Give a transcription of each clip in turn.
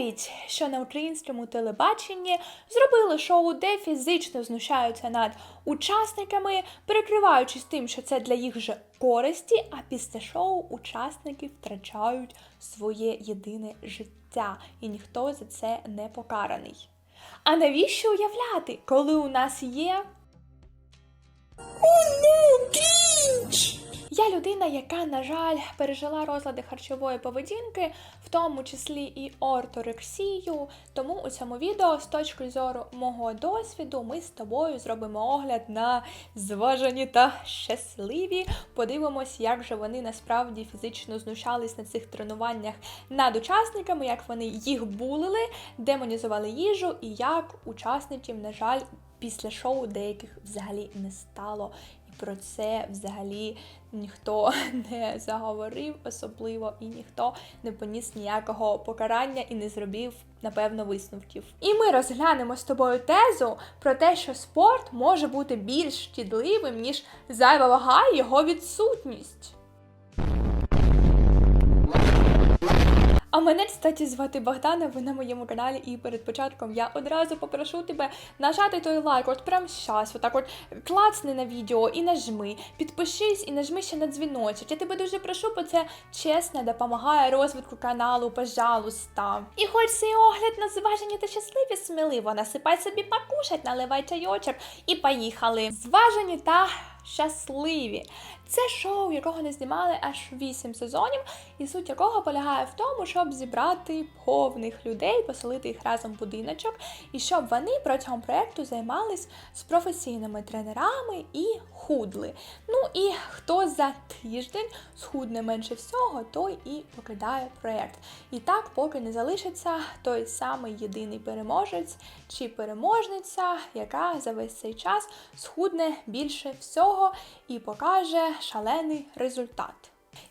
Уявіть, що на українському телебаченні зробили шоу, де фізично знущаються над учасниками, перекриваючись тим, що це для їх же користі, а після шоу учасники втрачають своє єдине життя, і ніхто за це не покараний. А навіщо уявляти, коли у нас є Я людина, яка, на жаль, пережила розлади харчової поведінки, в тому числі і орторексію. Тому у цьому відео, з точки зору мого досвіду, ми з тобою зробимо огляд на зважені та щасливі. Подивимось, як же вони насправді фізично знущались на цих тренуваннях над учасниками, як вони їх булили, демонізували їжу, і як учасників, на жаль, після шоу деяких взагалі не стало. Про це взагалі ніхто не заговорив особливо, і ніхто не поніс ніякого покарання і не зробив, напевно, висновків. І ми розглянемо з тобою тезу про те, що спорт може бути більш шкідливим, ніж зайва вага і його відсутність. А мене, кстати, звати Богдана, ви на моєму каналі, і перед початком я одразу попрошу тебе нажати той лайк, от прямо зараз, отак от клацни на відео і нажми, підпишись і нажми ще на дзвіночок. Я тебе дуже прошу, бо це чесно допомагає розвитку каналу, пожалуйста. І хоч цей огляд на зважені та щасливі, сміливо насипай собі покушать, наливай чайочок і поїхали. Зважені та щасливі. Це шоу, якого не знімали аж 8 сезонів, і суть якого полягає в тому, щоб зібрати повних людей, поселити їх разом в будиночок, і щоб вони протягом проєкту займались з професійними тренерами і худли. Ну і хто за тиждень схудне менше всього, той і покидає проєкт. І так, поки не залишиться той самий єдиний переможець чи переможниця, яка за весь цей час схудне більше всього і покаже шалений результат.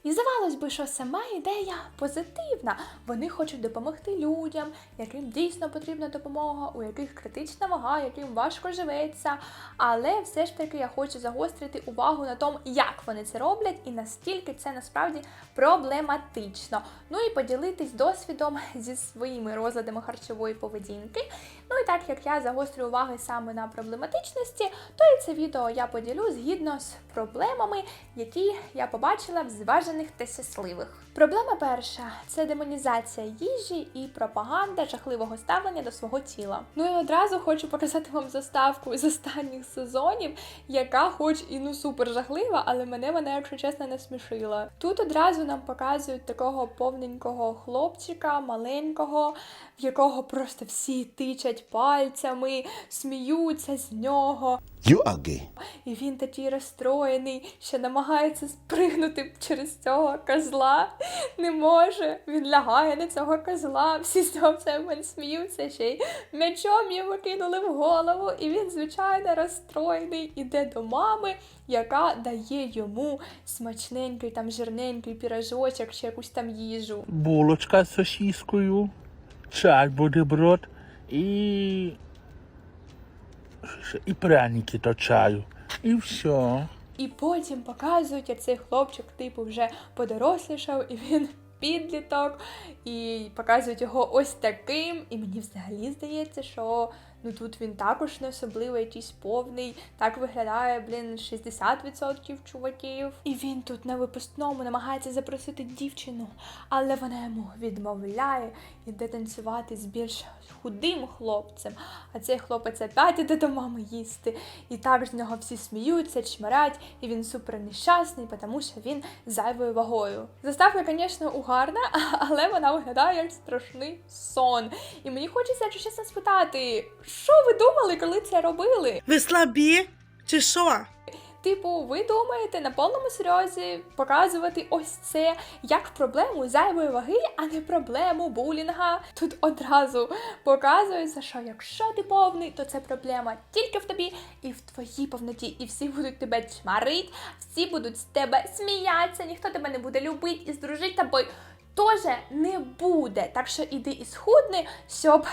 І здавалось би, що сама ідея позитивна. Вони хочуть допомогти людям, яким дійсно потрібна допомога, у яких критична вага, яким важко живеться. Але все ж таки я хочу загострити увагу на тому, як вони це роблять і наскільки це насправді проблематично. Ну і поділитись досвідом зі своїми розладами харчової поведінки. Ну і так як я загострюю уваги саме на проблематичності, то і це відео я поділю згідно з проблемами, які я побачила в зважених та щасливих. Проблема перша це демонізація їжі і пропаганда жахливого ставлення до свого тіла. Ну і одразу хочу показати вам заставку з останніх сезонів, яка, хоч і ну супер жахлива, але мене вона, якщо чесно, не смішила. Тут одразу нам показують такого повненького хлопчика, маленького, в якого просто всі тичать пальцями, сміються з нього. You are gay. І він такий розстроєний, що намагається спригнути через цього козла. Не може. Він лягає на цього козла, всі з цього мене сміються ще й м'ячом йому кинули в голову, і він, звичайно, розстроєний, іде до мами, яка дає йому смачненький там жирненький пірожочок чи якусь там їжу. булочка з сосіскою, чай бутерброд і. І пряники до чаю. І все. І потім показують, як цей хлопчик, типу, вже подорослішав, і він підліток, і показують його ось таким. І мені взагалі здається, що ну тут він також не особливо якийсь повний. Так виглядає, блін, 60% чуваків. І він тут на випускному намагається запросити дівчину, але вона йому відмовляє, іде танцювати з більш худим хлопцем. А цей хлопець опять іде до мами їсти. І так з нього всі сміються, чмирять, і він супер нещасний, тому що він зайвою вагою. Заставка, звісно, угарна, але вона виглядає як страшний сон. І мені хочеться, якщо чесно, спитати, що ви думали, коли це робили? Ви слабі? Чи що? Типу, ви думаєте на повному серйозі показувати ось це як проблему зайвої ваги, а не проблему булінга. Тут одразу показується, що якщо ти повний, то це проблема тільки в тобі і в твоїй повноті. І всі будуть тебе чмарить, всі будуть з тебе сміятися, ніхто тебе не буде любити і здружить тобою. Тоже не буде. Так що іди і схудни, щоб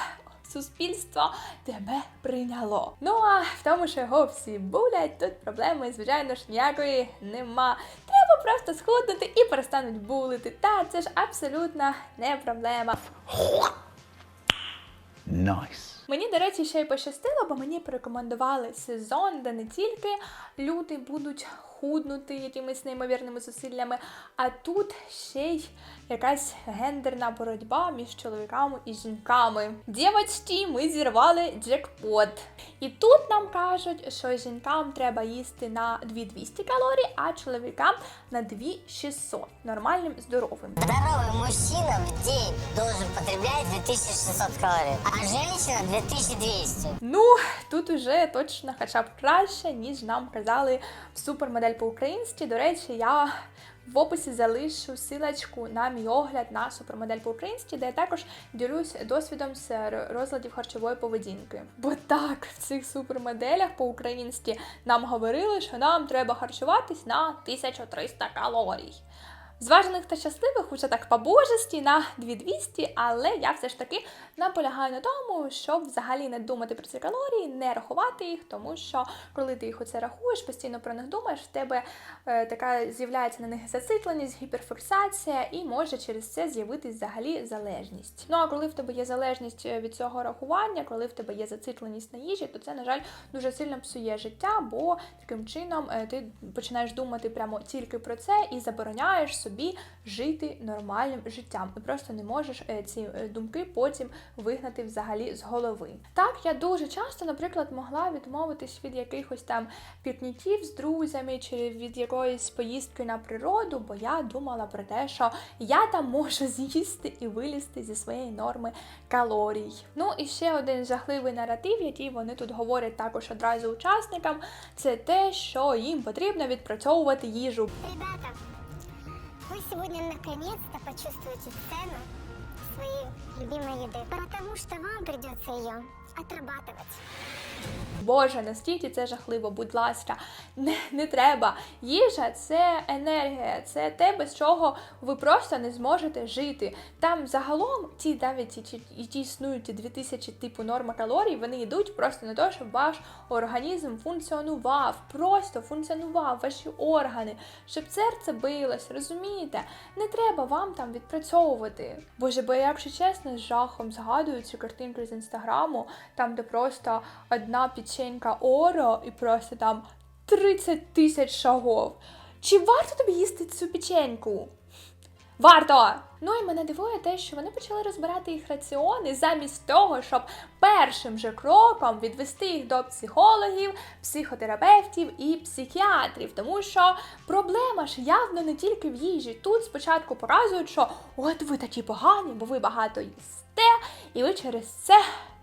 суспільство тебе прийняло. Ну а в тому, що його всі булять, тут проблеми, звичайно ж, ніякої нема. Треба просто схуднути і перестануть булити. Та це ж абсолютно не проблема. Nice. Мені, до речі, ще й пощастило, бо мені порекомендували сезон, де не тільки люди будуть худнути якимись неймовірними зусиллями, а тут ще й якась гендерна боротьба між чоловіками і жінками. Дівочки, ми зірвали джекпот. І тут нам кажуть, що жінкам треба їсти на 2200 калорій, а чоловікам на 2600. Нормальним, здоровим. Здоровый мужчина в день должен потреблять 2600 калорий, а женщина 2200. Ну, тут уже точно хоча б краще, ніж нам казали в супермодель по-українськи. До речі, я в описі залишу силочку на мій огляд на супермодель по-українськи, де я також ділюсь досвідом з розладів харчової поведінки. Бо так, в цих супермоделях по-українськи нам говорили, що нам треба харчуватись на 1300 калорій. Зважених та щасливих уже так по-божесті на 2200, але я все ж таки наполягаю на тому, щоб взагалі не думати про ці калорії, не рахувати їх, тому що коли ти їх оце рахуєш, постійно про них думаєш, в тебе е, така з'являється на них зацикленість, гіперфіксація, і може через це з'явитись взагалі залежність. Ну а коли в тебе є залежність е, від цього рахування, коли в тебе є зацикленість на їжі, то це, на жаль, дуже сильно псує життя, бо таким чином е, ти починаєш думати прямо тільки про це і забороняєш собі жити нормальним життям. І просто не можеш е, ці е, думки потім вигнати взагалі з голови. Так, я дуже часто, наприклад, могла відмовитись від якихось там пікніків з друзями чи від якоїсь поїздки на природу, бо я думала про те, що я там можу з'їсти і вилізти зі своєї норми калорій. Ну і ще один жахливий наратив, який вони тут говорять також одразу учасникам, це те, що їм потрібно відпрацьовувати їжу. Ребята, вы сегодня наконец-то почувствуете цену своей любимой еды, потому что вам придется ее отрабатывать. Боже, настільки це жахливо, будь ласка, не, не треба. Їжа це енергія, це те, без чого ви просто не зможете жити. Там загалом ті навіть ті існують ті 2000 типу норма калорій, вони йдуть просто на те, щоб ваш організм функціонував, просто функціонував, ваші органи, щоб серце билось, розумієте? Не треба вам там відпрацьовувати. Боже, бо якщо чесно, з жахом згадую цю картинку з інстаграму, там, де просто одна печенька оро і просто там 30 тисяч шагов. Чи варто тобі їсти цю печеньку? Варто! Ну і мене дивує те, що вони почали розбирати їх раціони замість того, щоб першим же кроком відвести їх до психологів, психотерапевтів і психіатрів. Тому що проблема ж явно не тільки в їжі. Тут спочатку показують, що от ви такі погані, бо ви багато їсте, і ви через це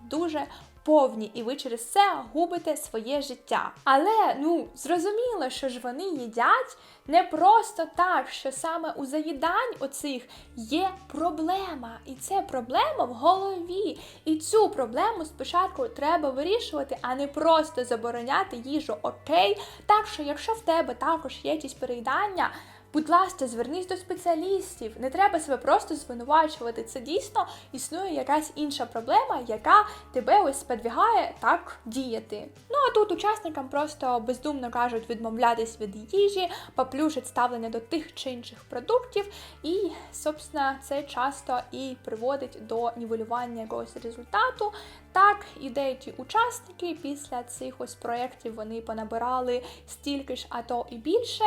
дуже повні, і ви через це губите своє життя. Але ну зрозуміло, що ж вони їдять не просто так, що саме у заїдань оцих є проблема, і це проблема в голові. І цю проблему спочатку треба вирішувати, а не просто забороняти їжу. Окей, так що якщо в тебе також є якісь переїдання. Будь ласка, звернись до спеціалістів. Не треба себе просто звинувачувати. Це дійсно існує якась інша проблема, яка тебе ось сподвігає так діяти. Ну а тут учасникам просто бездумно кажуть відмовлятись від їжі, поплюшать ставлення до тих чи інших продуктів, і, собственно, це часто і приводить до нівелювання якогось результату. Так, і деякі учасники після цих ось проєктів вони понабирали стільки ж, а то і більше.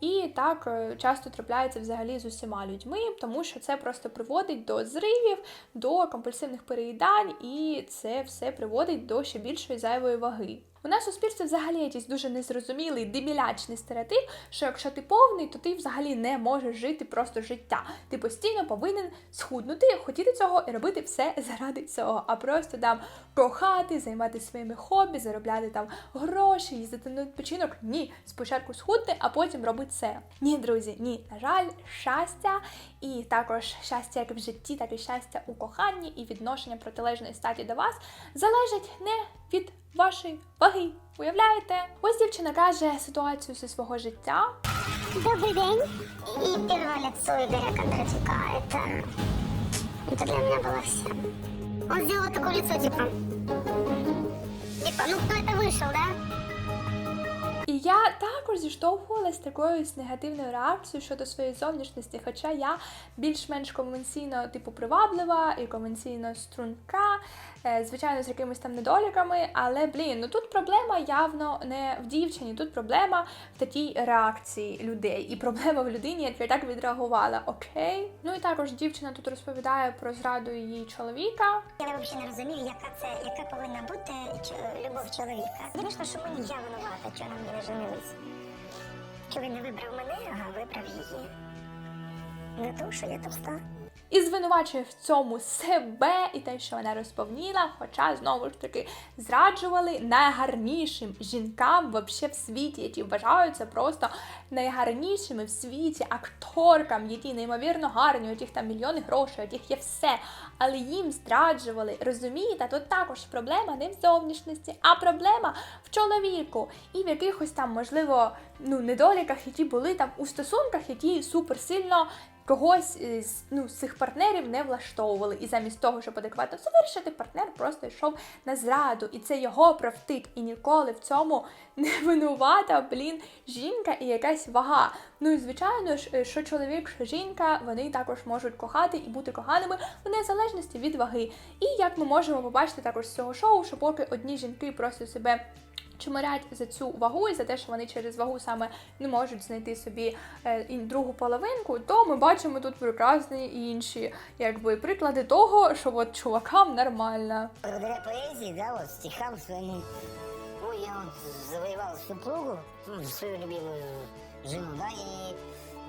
І так е, часто трапляється взагалі з усіма людьми, тому що це просто приводить до зривів, до компульсивних переїдань, і це все приводить до ще більшої зайвої ваги. У нас суспільстві взагалі якийсь дуже незрозумілий дебілячний стереотип, що якщо ти повний, то ти взагалі не можеш жити просто життя. Ти постійно повинен схуднути, хотіти цього і робити все заради цього, а просто там прохати, займатися своїми хобі, заробляти там гроші, їздити на відпочинок. Ні, спочатку схудни, а потім роби це. Ні, друзі, ні, на жаль, щастя і також щастя як в житті, так і щастя у коханні і відношення протилежної статі до вас залежить не від вашої ваги. Уявляєте? Ось дівчина каже ситуацію зі свого життя. Добрый день. И первое лицо Игоря Кондратюка. Это... Это для меня было все. Он сделал такое лицо, типа... Типа, ну кто это вышел, да? І я також зіштовхувалася такою негативною реакцією щодо своєї зовнішності, хоча я більш-менш конвенційно, типу, приваблива і конвенційно струнка, е, звичайно, з якимись там недоліками, але блін, ну тут проблема явно не в дівчині, тут проблема в такій реакції людей, і проблема в людині, яка так відреагувала. Окей. Ну і також дівчина тут розповідає про зраду її чоловіка. Я взагалі не розумію, яка це, яка повинна бути любов чоловіка. Звісно, що мені я винувата, що не женились. Чи він не вибрав мене, а вибрав її. Не то, що я товста. І звинувачує в цьому себе і те, що вона розповніла, хоча знову ж таки зраджували найгарнішим жінкам вообще в світі, які вважаються просто найгарнішими в світі акторкам, які неймовірно гарні, у яких там мільйони грошей, у яких є все. Але їм зраджували. Розумієте, тут також проблема не в зовнішності, а проблема в чоловіку і в якихось там, можливо, ну недоліках, які були там у стосунках, які суперсильно когось е, з ну, цих партнерів не влаштовували. І замість того, щоб адекватно це вирішити, партнер просто йшов на зраду. І це його правтик. І ніколи в цьому не винувата, блін, жінка і якась вага. Ну і звичайно ж, е, що чоловік, що жінка, вони також можуть кохати і бути коханими в незалежності від ваги. І як ми можемо побачити також з цього шоу, що поки одні жінки просто себе чмирять за цю вагу і за те, що вони через вагу саме не можуть знайти собі е, другу половинку, то ми бачимо тут прекрасні інші якби приклади того, що от чувакам нормально. Благодаря поезії, да, от стихам своїм, ну, я от завоював супругу, свою любимую жену, да, и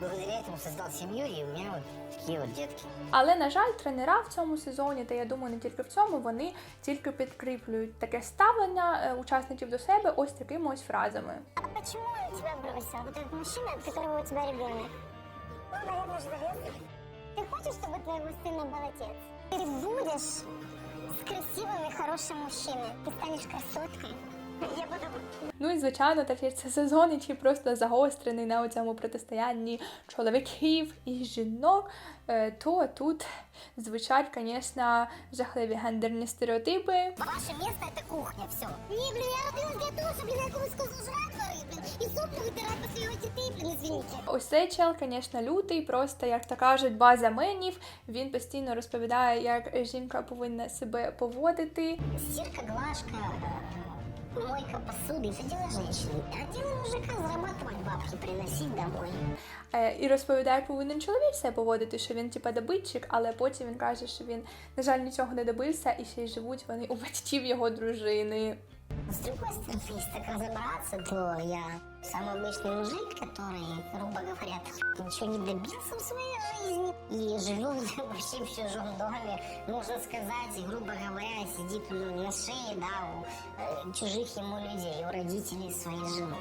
благодаря этому создал семью, и у меня вот такие вот детки. Але на жаль, тренера в цьому сезоні, та я думаю, не тільки в цьому, вони тільки підкріплюють таке ставлення е, учасників до себе ось такими ось фразами. А почему он тебя бросил? Вот этот мужчина, от которого у тебя ребенок. Ну, наверное, железный. Ты хочешь, чтобы у твоего сына был отец? Ты будешь с красивым и хорошим мужчиной. Ты станешь красоткой. Я буду... Ну і звичайно, такий це сезон, який просто загострений на цьому протистоянні чоловіків і жінок. Е, То тут звучать, звісно, жахливі гендерні стереотипи. Ваше место это кухня, все. Не, блин, я родилась для того, чтобы, блин, я комусь сказал, жрать варить, блин, и сопли вытирать после его детей, блин, извините. Ось цей чел, звісно, лютий, просто як то кажуть, база менів. Він постійно розповідає, як жінка повинна себе поводити. Стирка, глажка, э, мойка посуды, это дело женщины. А дело мужика зарабатывать бабки, приносить домой. Е, І розповідає, як повинен чоловік себе поводити, що він типа добитчик, але потім він каже, що він, на жаль, нічого не добився, і ще й живуть вони у батьків його дружини. С другой стороны, если так разобраться, то я самый обычный мужик, который, грубо говоря, ничего не добился в своей жизни. И живу вообще в чужом доме, можно сказать, и, грубо говоря, сидит ну, на шее, да, у э, чужих ему людей, у родителей своей жены.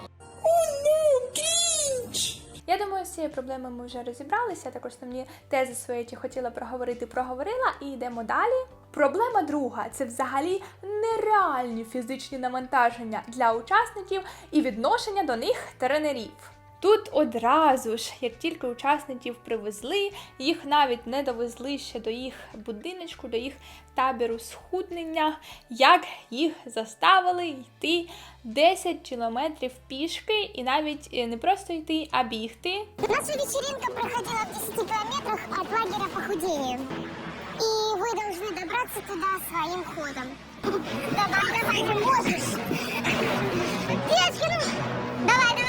Я думаю, з цією проблемою ми вже розібралися. Також основні тези свої, які хотіла проговорити, проговорила. І йдемо далі. Проблема друга це взагалі нереальні фізичні навантаження для учасників і відношення до них тренерів. Тут одразу ж, як тільки учасників привезли, їх навіть не довезли ще до їх будиночку, до їх табору схуднення, як їх заставили йти 10 кілометрів пішки, і навіть е, не просто йти, а бігти. Наша вечеринка проходила в 10 километрах от лагеря похудения. И вы должны добраться туда своим ходом. Давай, давай, ты можешь. Девочки, ну, давай, давай, давай.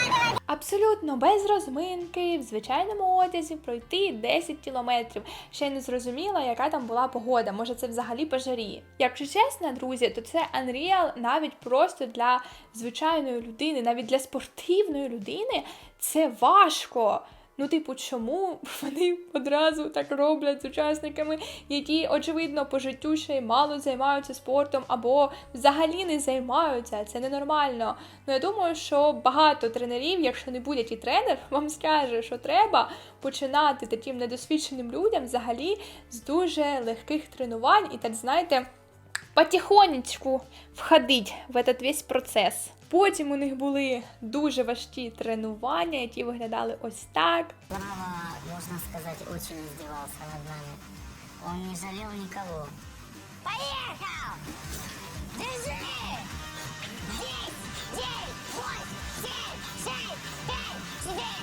Абсолютно без розминки, в звичайному одязі пройти 10 кілометрів. Ще не зрозуміла, яка там була погода. Може, це взагалі пожарі. Якщо чесно, друзі, то це Unreal навіть просто для звичайної людини, навіть для спортивної людини це важко. Ну, типу, чому вони одразу так роблять з учасниками, які, очевидно, по життю ще й мало займаються спортом або взагалі не займаються. Це ненормально. Ну, я думаю, що багато тренерів, якщо не будь-який тренер, вам скаже, що треба починати таким недосвідченим людям взагалі з дуже легких тренувань і так, знаєте, потихонечку входить в этот весь процес. Потім у них були дуже важкі тренування, які виглядали ось так. Право, можна сказати, очень издевался над нами. Он не жалів нікого. Поїхав! Держи! Десять, девять, восемь, семь, шесть, пять, четыре,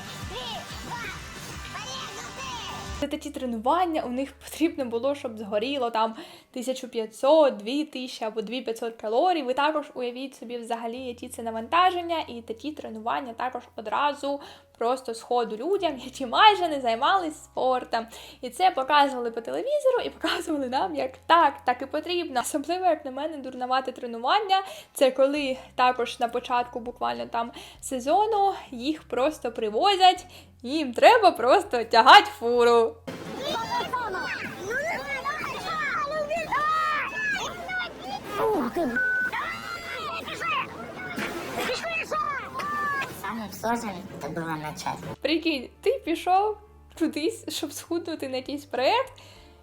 За такі тренування у них потрібно було, щоб згоріло там 1500, 2000 або 2500 калорій. Ви також уявіть собі взагалі, які це навантаження, і такі тренування також одразу просто сходу людям, які майже не займалися спортом. І це показували по телевізору і показували нам, як так, так і потрібно. Особливо, як на мене, дурнувати тренування. Це коли також на початку буквально там сезону їх просто привозять, їм треба просто тягати фуру. Самым сложным это было начать. Прикинь, ти пішов кудись, щоб схуднути на якийсь проєкт,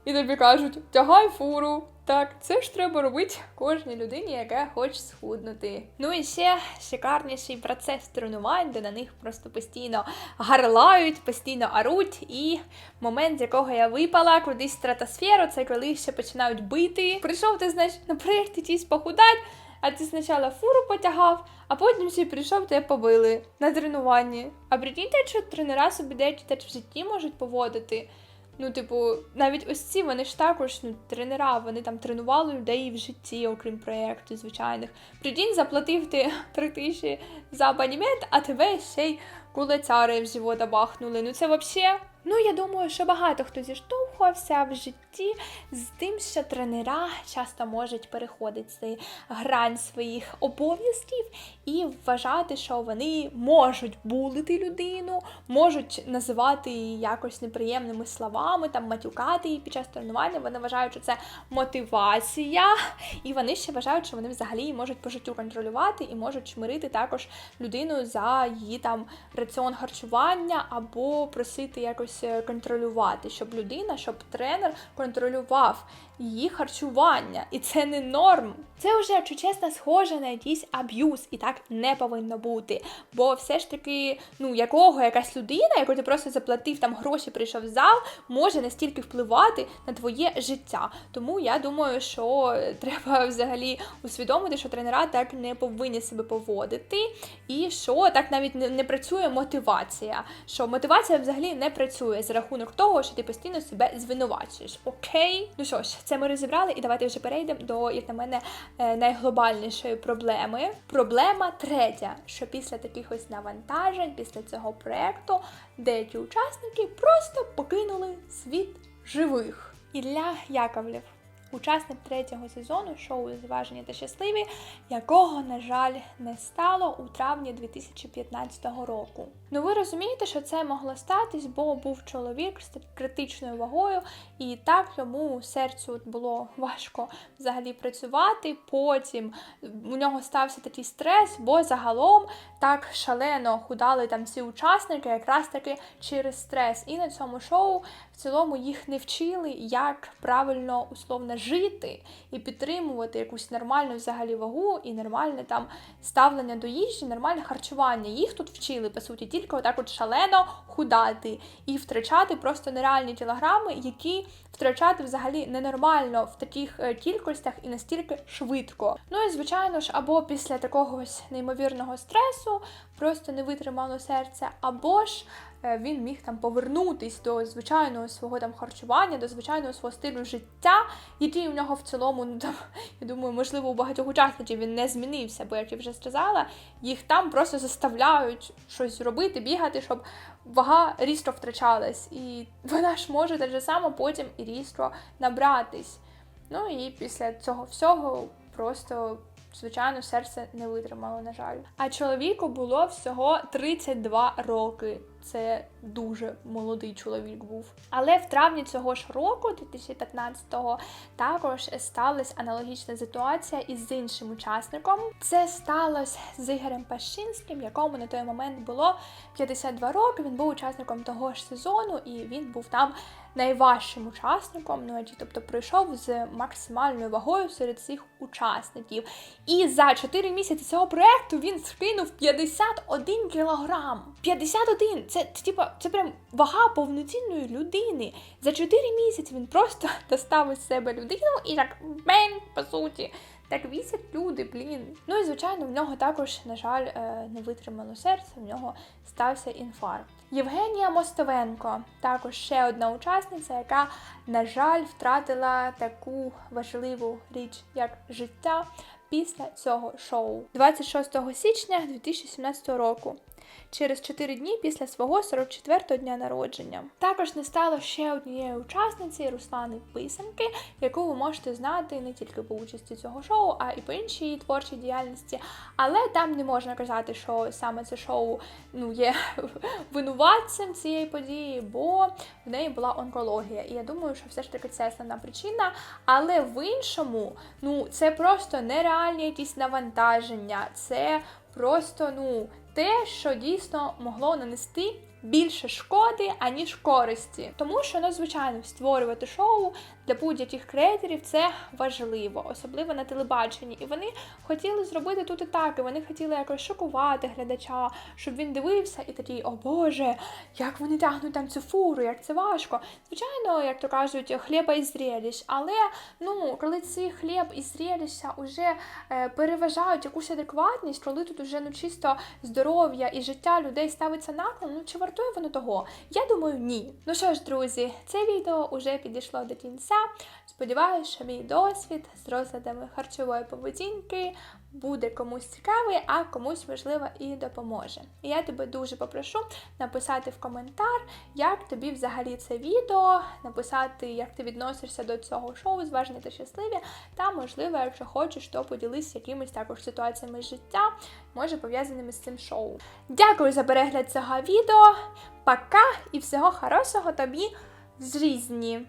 і тобі кажуть, тягай фуру. Так, це ж треба робити кожній людині, яка хоче схуднути. Ну і ще шикарніший процес тренувань, де на них просто постійно гарлають, постійно оруть. І момент, з якого я випала кудись в стратосферу, це коли ще починають бити. Прийшов ти, значить, на проєкт якийсь похудать, а ти спочатку фуру потягав, а потім ще прийшов, тебе побили на тренуванні. А прикиньте, що тренера собі деякі теж в житті можуть поводити. Ну, типу, навіть ось ці вони ж також ну, тренера, вони там тренували людей в житті, окрім проєкту звичайних. Прикинь, заплатив ти три тисячі за абонемент, а тебе ще й кулецяри в живота бахнули. Ну це взагалі. Ну, я думаю, що багато хто зіштовхувався в житті з тим, що тренера часто можуть переходити грань своїх обов'язків і вважати, що вони можуть булити людину, можуть називати її якось неприємними словами, там матюкати її під час тренування. Вони вважають, що це мотивація, і вони ще вважають, що вони взагалі можуть по життю контролювати і можуть чмирити також людину за її там раціон харчування або просити якось е, контролювати, щоб людина, щоб тренер контролював її харчування. І це не норм. Це вже, якщо чесно, схоже на якийсь аб'юз, і так не повинно бути. Бо все ж таки, ну якого якась людина, яку ти просто заплатив там гроші, прийшов в зал, може настільки впливати на твоє життя. Тому я думаю, що треба взагалі усвідомити, що тренера так не повинні себе поводити, і що так навіть не, не працює мотивація. Що мотивація взагалі не працює за рахунок того, що ти постійно себе звинувачуєш. Окей, ну що ж, це ми розібрали, і давайте вже перейдемо до, як на мене, е, найглобальнішої проблеми. Проблема третя, що після таких ось навантажень, після цього проекту, деякі учасники просто покинули світ живих. Ілля Яковлєв. Учасник третього сезону шоу Зважені та щасливі, якого, на жаль, не стало у травні 2015 року. Ну ви розумієте, що це могло статись, бо був чоловік з критичною вагою, і так йому серцю було важко взагалі працювати. Потім у нього стався такий стрес, бо загалом так шалено худали там всі учасники, якраз таки через стрес. І на цьому шоу в цілому їх не вчили, як правильно условно жити і підтримувати якусь нормальну взагалі вагу і нормальне там ставлення до їжі, нормальне харчування. Їх тут вчили, по суті, тільки отак от шалено худати і втрачати просто нереальні кілограми, які втрачати взагалі ненормально в таких е, кількостях і настільки швидко. Ну і звичайно ж, або після такогось неймовірного стресу просто не витримало серце, або ж він міг там повернутись до звичайного свого там харчування, до звичайного свого стилю життя, який у нього в цілому, ну там, я думаю, можливо, у багатьох учасників він не змінився, бо як я вже сказала, їх там просто заставляють щось робити, бігати, щоб вага різко втрачалась. І вона ж може так же само потім і різко набратись. Ну і після цього всього просто. Звичайно, серце не витримало, на жаль. А чоловіку було всього 32 роки. Це дуже молодий чоловік був. Але в травні цього ж року, 2015-го, також сталася аналогічна ситуація із іншим учасником. Це сталося з Ігорем Пашинським, якому на той момент було 52 роки. Він був учасником того ж сезону, і він був там найважчим учасником. Ну тобто пройшов з максимальною вагою серед всіх учасників. І за 4 місяці цього проекту він скинув 51 кілограм. 51! Це, це типа це прям вага повноцінної людини. За 4 місяці він просто достав із себе людину і так бень, по суті, Так вісять люди, блін. Ну і звичайно, в нього також, на жаль, е, не витримало серце, в нього стався інфаркт. Євгенія Мостовенко, також ще одна учасниця, яка, на жаль, втратила таку важливу річ, як життя після цього шоу 26 січня 2017 року. Через 4 дні після свого 44-го дня народження. Також не стало ще однієї учасниці Руслани Писанки, яку ви можете знати не тільки по участі цього шоу, а і по іншій творчій діяльності. Але там не можна казати, що саме це шоу ну, є винуватцем цієї події, бо в неї була онкологія. І я думаю, що все ж таки це основна причина. Але в іншому, ну, це просто нереальні якісь навантаження, це просто ну, те, що дійсно могло нанести. Більше шкоди, аніж користі. Тому що, ну, звичайно, створювати шоу для будь-яких креаторів це важливо, особливо на телебаченні. І вони хотіли зробити тут і так, і вони хотіли якось шокувати глядача, щоб він дивився і такий, о Боже, як вони тягнуть там цю фуру, як це важко. Звичайно, як то кажуть, хліба і зрелищ, але ну, коли ці хліб і зрелища вже е, переважають якусь адекватність, коли тут уже ну чисто здоров'я і життя людей ставиться наклон, ну чи вартує воно того? Я думаю, ні. Ну що ж, друзі, це відео вже підійшло до кінця. Сподіваюся, що мій досвід з розладами харчової поведінки буде комусь цікавий, а комусь, можливо, і допоможе. І я тебе дуже попрошу написати в коментар, як тобі взагалі це відео, написати, як ти відносишся до цього шоу, зважені та щасливі, та, можливо, якщо хочеш, то поділись якимись також ситуаціями життя, може пов'язаними з цим шоу. Дякую за перегляд цього відео. Пока і всього хорошого тобі з різні!